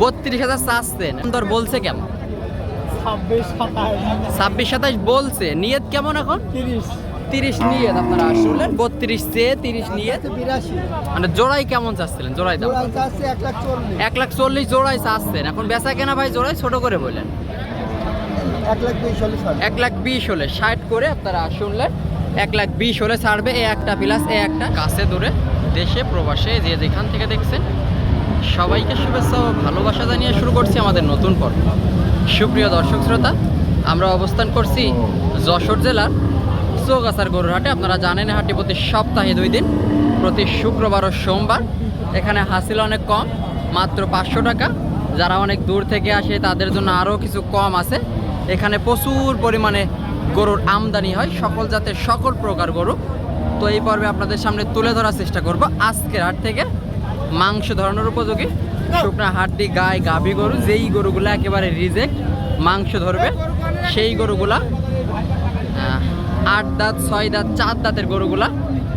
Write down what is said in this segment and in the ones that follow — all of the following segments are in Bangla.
বত্রিশ হাজার চাচ্ছেন দর বলছে কেমন? ছাব্বিশ সাতাশ। বলছে। নিয়ত কেমন এখন? তিরিশ। আপনারা আসলে। বত্রিশ চেয়ে তিরিশ নিয়ত। মানে জোড়াই কেমন চাচ্ছিলেন? জোড়াই দাম এক লাখ চল্লিশ। জোড়াই চাচ্ছেন। এখন বেচা কেনা ভাই জোড়াই ছোট করে বললেন। এক লাখ বিশ হলে ষাট করে আপনারা শুনলেন। এক লাখ বিশ হলে ছাড়বে। এ একটা প্লাস এ একটা। কাছে দূরে দেশে প্রবাসে যে যেখান থেকে দেখছেন। সবাইকে শুভেচ্ছা ও ভালোবাসা জানিয়ে শুরু করছি আমাদের নতুন পর্ব। সুপ্রিয় দর্শক শ্রোতা, আমরা অবস্থান করছি যশোর জেলার চৌগাছার গরুর হাটে আপনারা জানেন হাটটি প্রতি সপ্তাহে দুই দিন, প্রতি শুক্রবার ও সোমবার। এখানে হাসিল অনেক কম, মাত্র পাঁচশো টাকা। যারা অনেক দূর থেকে আসে, তাদের জন্য আরও কিছু কম আছে। এখানে প্রচুর পরিমাণে গরুর আমদানি হয়, সকল জাতের সকল প্রকার গরু। তো এই পর্বে আপনাদের সামনে তুলে ধরার চেষ্টা করব। আজকের হাট থেকে মাংস ধরানোর উপযোগী। শুকনা হাড্ডি গায়ে গাভী গরু, যেই গরুগুলো একেবারে রিজেক্ট মাংস ধরবে, সেই গরুগুলা আট দাঁত, ছয় দাঁত, চার দাঁতের গরুগুলা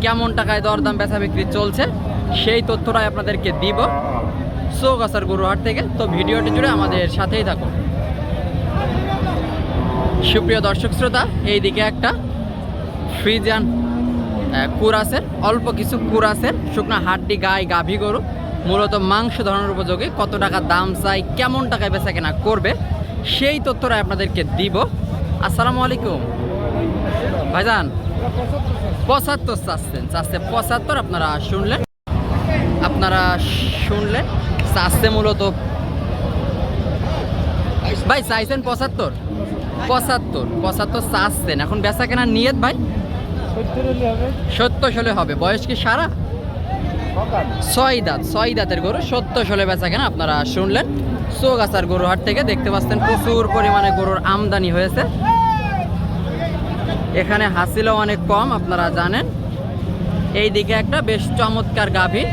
কেমন টাকায় দরদাম বেচা বিক্রি চলছে, সেই তথ্যটাই আপনাদেরকে দিব চৌগাছার গরু হাট থেকে। তো ভিডিওটি জুড়ে আমাদের সাথেই থাকুন। সুপ্রিয় দর্শক শ্রোতা, এইদিকে একটা ফ্রিজান কুরাসের অল্প কিছু কুরাসের শুকনো হাড্ডি গায়ে গাভী গরু। মূলত মাংস ধরনের উপযোগী, কত টাকা দাম চাই, কেমন টাকায় বেচা কেনা করবে, সেই তথ্যটা আপনাদেরকে দিব। আসসালামু আলাইকুম। ভাইজান, পঁচাত্তর চাচ্ছেন, চাচ্ছে পঁচাত্তর, আপনারা শুনলেন। আপনারা শুনলেন, চাচ্ছে মূলত ভাই, চাইছেন পঁচাত্তর। পঁচাত্তর পঁচাত্তর চাচ্ছেন। এখন বেচা কেনার নিয়ত ভাই? সত্তর সালে হবে। বয়স কি সারা? ছয় দাঁত ছয় দাঁতের গরু। সত্তর সালে বেচা কেনা। আপনারা শুনলেন চৌগাছার গরু হাট থেকে। দেখতে পাচ্ছেন প্রচুর পরিমাণে গরুর আমদানি হয়েছে। এখানে হাসিলও অনেক কম আপনারা জানেন। এই দিকে একটা বেশ চমৎকার গাভী।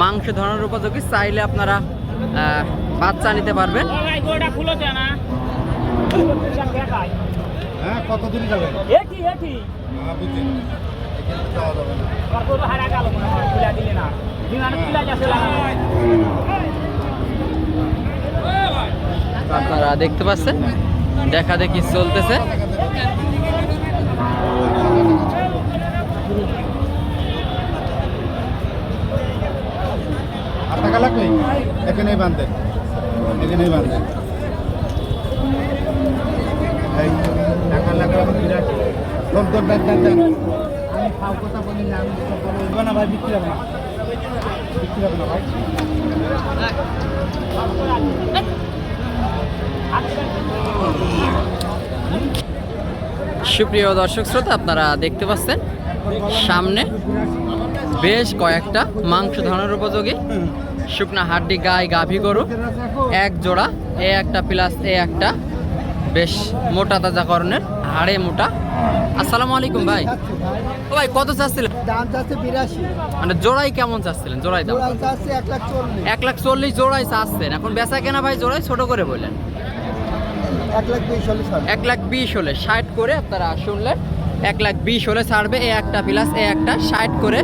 মাংস ধরনের উপযোগী। চাইলে আপনারা বাচ্চা নিতে পারবেন। হ্যাঁ কত দূরে যাবেন এটি এটি বুঝছি এখানে যাওয়া যাবে আপনারা দেখতে পাচ্ছেন? দেখা দেখি চলতেছে। টাকা লাগবে? এখানেই বাঁধেন এখানেই বাঁধেন এই টাকা লাগবে আমার বিরাট আমি খাও কথা বলি না, আমি না ভাই, বিক্রি হবে না। বিক্রি হবে না ভাই। সুপ্রিয় দর্শক শ্রোতা, আপনারা দেখতে পাচ্ছেন, সামনে বেশ কয়েকটা মাংস ধরনের উপযোগী। শুকনা হাড্ডি গায়ে গাভী গরু, এক জোড়া, এ একটা প্লাস এ একটা। বেশ মোটা তাজা করণের হাড়ে মোটা। আসসালামু আলাইকুম ভাই। ও ভাই কত চাচ্ছিলেন? দাম চাচ্ছে বিরাশি। মানে জোড়াই কেমন চাচ্ছিলেন? জোড়াই দাম। চাচ্ছে এক লাখ চল্লিশ। জোড়াই চাচ্ছেন। এখন বেচা কেনা ভাই জোড়াই ছোট করে বললেন। এক লাখ বিশ হলে ষাট করে আপনারা শুনলেন। এক লাখ বিশ হলে ছাড়বে এ একটা প্লাস এ একটা। ষাট করে।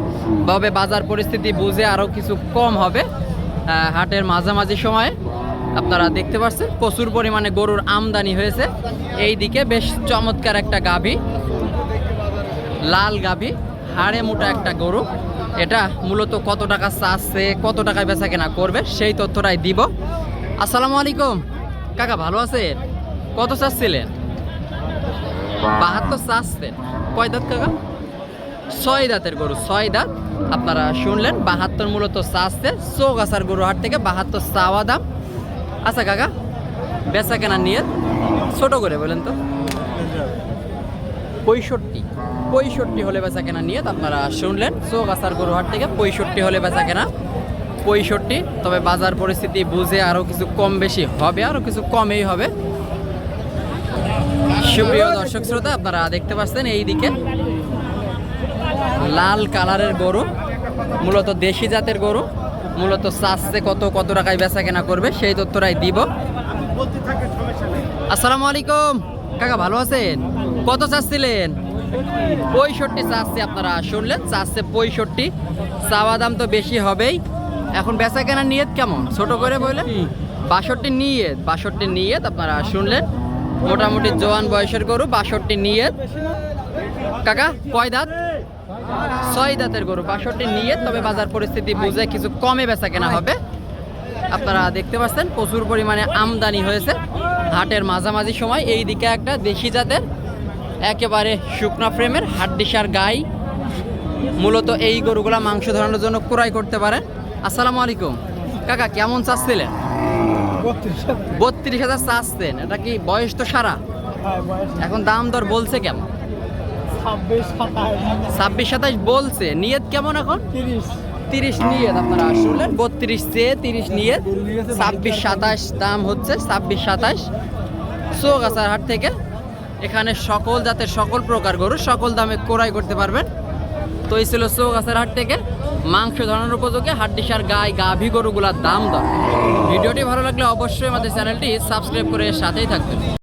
তবে বাজার পরিস্থিতি বুঝে আরও কিছু কম হবে হাটের মাঝামাঝি সময়ে। আপনারা দেখতে পাচ্ছেন, প্রচুর পরিমাণে গরুর আমদানি হয়েছে। এই দিকে বেশ চমৎকার একটা গাভী, লাল গাভী, হাড়ে মোটা একটা গরু। এটা মূলত কত টাকা চাচ্ছে, কত টাকায় বেচা কেনা করবে, সেই তথ্যটাই দিব। আসসালামু আলাইকুম। কাকা, ভালো আছেন? কত চাচ্ছিলেন? বাহাত্তর চাচ্ছেন। কয় দাঁত কাকা? ছয় দাঁতের গরু, ছয় দাঁত। আপনারা শুনলেন, বাহাত্তর মূলত চাচ্ছে। চৌগাছার গরু হাট থেকে বাহাত্তর চাওয়া দাম। আচ্ছা কাকা, বেচা কেনা নিয়ে ছোট করে বলেন তো। পঁয়ষট্টি পঁয়ষট্টি হলে বেচা কেনা নিয়ে আপনারা শুনলেন। চৌগাছার গরু হাট থেকে পঁয়ষট্টি হলে বেচা কেনা, পঁয়ষট্টি। তবে বাজার পরিস্থিতি বুঝে আরও কিছু কম বেশি হবে আরও কিছু কমেই হবে। সুপ্রিয় দর্শক শ্রোতা, আপনারা দেখতে পাচ্ছেন এই দিকে লাল কালারের গরু, মূলত দেশি জাতের গরু। মূলত চাচ্ছে কত কত টাকায় বেচা কেনা করবে সেই তথ্যটাই দিব। আসসালামু আলাইকুম। কাকা ভালো আছেন? কত চাচ্ছিলেন? পঁয়ষট্টি চাচ্ছে আপনারা শুনলেন চাচ্ছে পঁয়ষট্টি। চাওয়া দাম তো বেশি হবেই। এখন বেচা কেনার নিয়ত কেমন? ছোট করে বলে বাষট্টি নিয়ত বাষট্টি নিয়ত আপনারা শুনলেন। মোটামুটি জোয়ান বয়সের গরু, বাষট্টি নিয়ত। কাকা, কয় দাঁত? ছয় দাঁতের গরু, বাষট্টি নিয়ত, তবে বাজার পরিস্থিতি বুঝে কিছু কমে বেচা কেনা হবে। আপনারা দেখতে পাচ্ছেন, প্রচুর পরিমাণে আমদানি হয়েছে। হাটের মাঝামাঝি সময় এই দিকে একটা দেশি জাতের, একেবারে শুকনা ফ্রেমের হাড্ডিসার গাই। মূলত এই গরুগুলা মাংস ধরানোর জন্য ক্রয় করতে পারেন। আসসালামু আলাইকুম। কাকা, কেমন চাচ্ছিলেন? বত্রিশ হাজার চাচ্ছেন এটা কি বয়স তো সারা? এখন দাম দর বলছে কেমন? ছাব্বিশ সাতাইশ বলছে নিয়ত কেমন এখন? তিরিশ। নিয়ত আপনারা শুনলেন বত্রিশ চেয়ে তিরিশ নিয়ত ছাব্বিশ সাতাশ দাম হচ্ছে ছাব্বিশ সাতাশ। হাট থেকে এখানে সকল জাতের সকল প্রকার গরু সকল দামে ক্রয় করতে পারবেন। তো এই ছিল হাট থেকে। মাংস ধরানোর উপযোগে, হাড্ডিসার গায়ে গাভী গরুগুলার দাম দর। ভিডিওটি ভালো লাগলে অবশ্যই আমাদের চ্যানেলটি সাবস্ক্রাইব করে সাথেই থাকবেন।